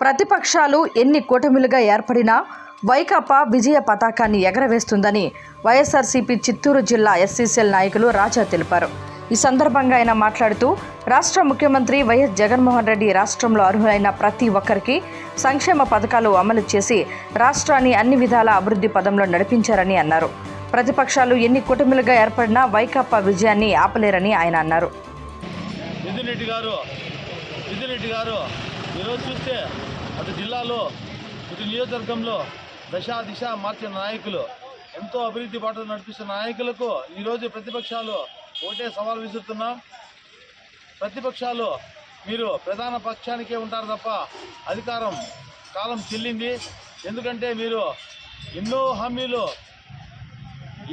ప్రతిపక్షాలు ఎన్ని కూటమిలుగా ఏర్పడినా వైకాపా విజయ పతాకాన్ని ఎగరవేస్తుందని వైఎస్ఆర్సీపీ చిత్తూరు జిల్లా ఎస్సీసీఎల్ నాయకులు రాజా తెలిపారు. ఈ సందర్భంగా ఆయన మాట్లాడుతూ రాష్ట్ర ముఖ్యమంత్రి వైఎస్ జగన్మోహన్ రెడ్డి రాష్ట్రంలో అర్హులైన ప్రతి ఒక్కరికి సంక్షేమ పథకాలు అమలు చేసి రాష్ట్రాన్ని అన్ని విధాల అభివృద్ధి పదంలో నడిపించారని అన్నారు. ప్రతిపక్షాలు ఎన్ని కూటమిలుగా ఏర్పడినా వైకాపా విజయాన్ని ఆపలేరని ఆయన అన్నారు. గారు గారు ఈరోజు చూస్తే అటు జిల్లాలో ఇటు నియోజకవర్గంలో దశ దిశ మార్చిన నాయకులు ఎంతో అభివృద్ధి బాట నడిపిస్తున్న నాయకులకు ఈరోజు ప్రతిపక్షాలు ఒకటే సవాల్ విసురుతున్నాం. ప్రతిపక్షాలు మీరు ప్రధాన పక్షానికే ఉంటారు తప్ప అధికారం కాలం చెల్లింది. ఎందుకంటే మీరు ఎన్నో హామీలు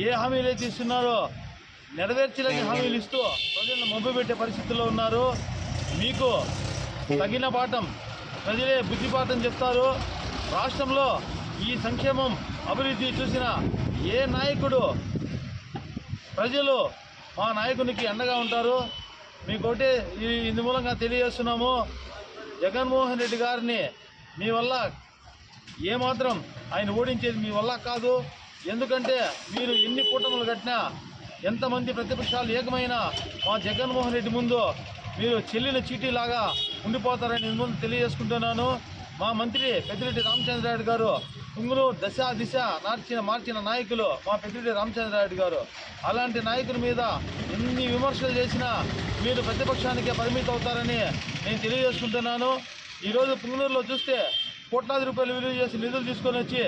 ఏ హామీలు అయితే ఇస్తున్నారో నెరవేర్చలేని హామీలు ఇస్తూ ప్రజలను పెట్టే పరిస్థితుల్లో ఉన్నారు. మీకు తగిన పాఠం. ప్రజలే బుద్ధిపాఠం చెప్తారు. రాష్ట్రంలో ఈ సంక్షేమం అభివృద్ధి చూసిన ఏ నాయకుడు ప్రజలు మా నాయకునికి అండగా ఉంటారు? మీకు ఇందు మూలంగా తెలియజేస్తున్నాము. జగన్మోహన్ రెడ్డి గారిని మీ వల్ల ఏమాత్రం ఆయన ఓడించేది మీ వల్ల కాదు. ఎందుకంటే మీరు ఎన్ని కూటములు కట్టినా ఎంతమంది ప్రతిపక్షాలు ఏకమైనా మా జగన్మోహన్ రెడ్డి ముందు మీరు చెల్లిన చీటీలాగా ఉండిపోతారని ముందు తెలియజేసుకుంటున్నాను. మా మంత్రి పెద్దిరెడ్డి రామచంద్రారెడ్డి గారు తుంగులు దశ దిశ మార్చిన మార్చిన నాయకులు మా పెద్దిరెడ్డి రామచంద్రారెడ్డి గారు. అలాంటి నాయకుల మీద ఎన్ని విమర్శలు చేసినా మీరు ప్రతిపక్షానికే పరిమితం అవుతారని నేను తెలియజేసుకుంటున్నాను. ఈరోజు పుంగనూరులో చూస్తే కోట్లాది రూపాయలు విలువ చేసి నిధులు తీసుకొని వచ్చి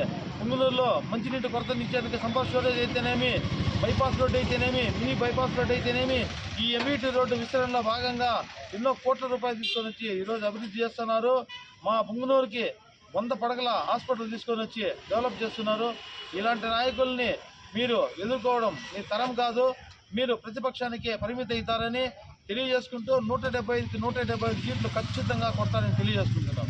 పుంగనూరులో మంచినీటి కొరత ఇచ్చేందుకు సంపర్క్ స్టోరేజ్ అయితేనేమి బైపాస్ రోడ్డు అయితేనేమి మినీ బైపాస్ రోడ్డు అయితేనేమి ఈ ఎంఈటీ రోడ్డు విస్తరణలో భాగంగా ఎన్నో కోట్ల రూపాయలు తీసుకొని వచ్చి ఈరోజు అభివృద్ధి చేస్తున్నారు. మా పుంగనూరుకి వంద పడగల హాస్పిటల్ తీసుకొని వచ్చి డెవలప్ చేస్తున్నారు. ఇలాంటి నాయకుల్ని మీరు ఎదుర్కోవడం మీ తరం కాదు. మీరు ప్రతిపక్షానికి పరిమితి అవుతారని తెలియజేసుకుంటూ నూట డెబ్బై ఐదుకి నూట డెబ్బై ఐదు సీట్లు ఖచ్చితంగా కొడతారని తెలియజేసుకుంటున్నాం.